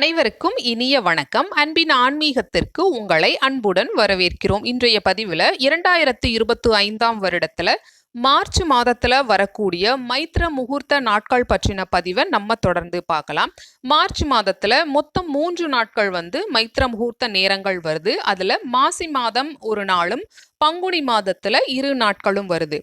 அனைவருக்கும் இனிய வணக்கம். அன்பின் ஆன்மீகத்திற்கு உங்களை அன்புடன் வரவேற்கிறோம். இன்றைய பதிவில் இரண்டாயிரத்து இருபத்தி ஐந்தாம் வருடத்தில் மார்ச் மாதத்தில் வரக்கூடிய மைத்ர முகூர்த்த நாட்கள் பற்றின பதிவை நம்ம தொடர்ந்து பார்க்கலாம். மார்ச் மாதத்தில் மொத்தம் மூன்று நாட்கள் வந்து மைத்ர முகூர்த்த நேரங்கள் வருது. அதில் மாசி மாதம் ஒரு நாளும் பங்குனி மாதத்தில் இரு நாட்களும் வருது.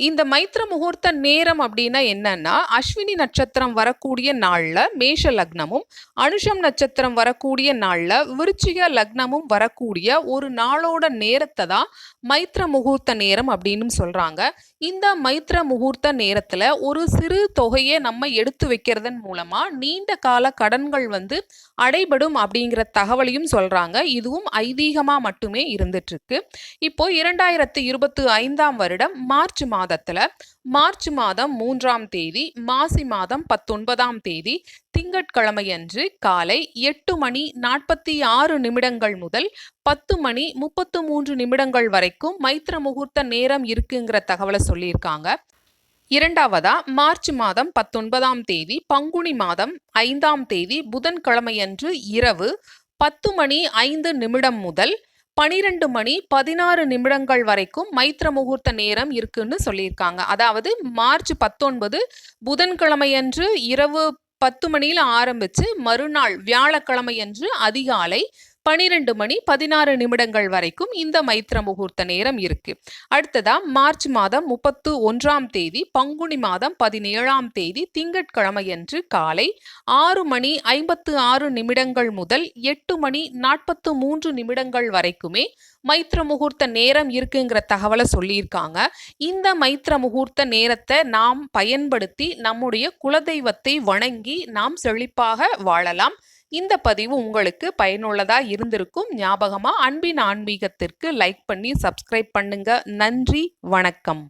இந்த மைத்ர முகூர்த்த நேரம் அப்படின்னா என்னன்னா அஸ்வினி நட்சத்திரம் வரக்கூடிய நாளில் மேஷ லக்னமும் அனுஷம் நட்சத்திரம் வரக்கூடிய நாளில் விருச்சிக லக்னமும் வரக்கூடிய ஒரு நாளோட நேரத்தை தான் மைத்ர முகூர்த்த நேரம் அப்படின்னு சொல்கிறாங்க இந்த மைத்ர முகூர்த்த நேரத்தில் ஒரு சிறு தொகையை நம்ம எடுத்து வைக்கிறதன் மூலமாக நீண்ட கால கடன்கள் வந்து அடைபடும் அப்படிங்கிற தகவலையும் சொல்கிறாங்க இதுவும் ஐதீகமாக மட்டுமே இருந்துட்டுருக்கு இப்போது இப்போ இரண்டாயிரத்தி இருபத்தி ஐந்தாம் வருடம் மார்ச் மாதம். மாதத்துல மார்ச் மாதம் மூன்றாம் தேதி மாசி மாதம் பத்தொன்பதாம் தேதி திங்கட்கிழமையன்று காலை எட்டு மணி நாற்பத்தி ஆறு நிமிடங்கள் முதல் பத்து மணி முப்பத்து மூன்று நிமிடங்கள் வரைக்கும் மைத்ர முகூர்த்த நேரம் இருக்குங்கிற தகவலை சொல்லியிருக்காங்க. இரண்டாவதா மார்ச் மாதம் பத்தொன்பதாம் தேதி பங்குனி மாதம் ஐந்தாம் தேதி புதன்கிழமையன்று இரவு பத்து மணி ஐந்து நிமிடம் முதல் பனிரெண்டு மணி பதினாறு நிமிடங்கள் வரைக்கும் மைத்ர முகூர்த்த நேரம் இருக்குன்னு சொல்லியிருக்காங்க. அதாவது மார்ச் பத்தொன்பது புதன்கிழமையன்று இரவு பத்து மணியில் ஆரம்பித்து மறுநாள் வியாழக்கிழமையன்று அதிகாலை பனிரெண்டு மணி பதினாறு நிமிடங்கள் வரைக்கும் இந்த மைத்ர முகூர்த்த நேரம் இருக்கு. அடுத்ததா மார்ச் மாதம் முப்பத்து ஒன்றாம் தேதி பங்குனி மாதம் பதினேழாம் தேதி திங்கட்கிழமையன்று காலை ஆறு மணி ஐம்பத்து ஆறு நிமிடங்கள் முதல் எட்டு மணி நாற்பத்து மூன்று நிமிடங்கள் வரைக்குமே மைத்ர முகூர்த்த நேரம் இருக்குங்கிற தகவலை சொல்லியிருக்காங்க. இந்த மைத்ர முகூர்த்த நேரத்தை நாம் பயன்படுத்தி நம்முடைய குலதெய்வத்தை வணங்கி நாம் செழிப்பாக வாழலாம். இந்த பதிவு உங்களுக்கு பயனுள்ளதாக இருந்திருக்கும். ஞாபகமாக அன்பின் ஆன்மீகத்திற்கு லைக் பண்ணி சப்ஸ்கிரைப் பண்ணுங்க. நன்றி வணக்கம்.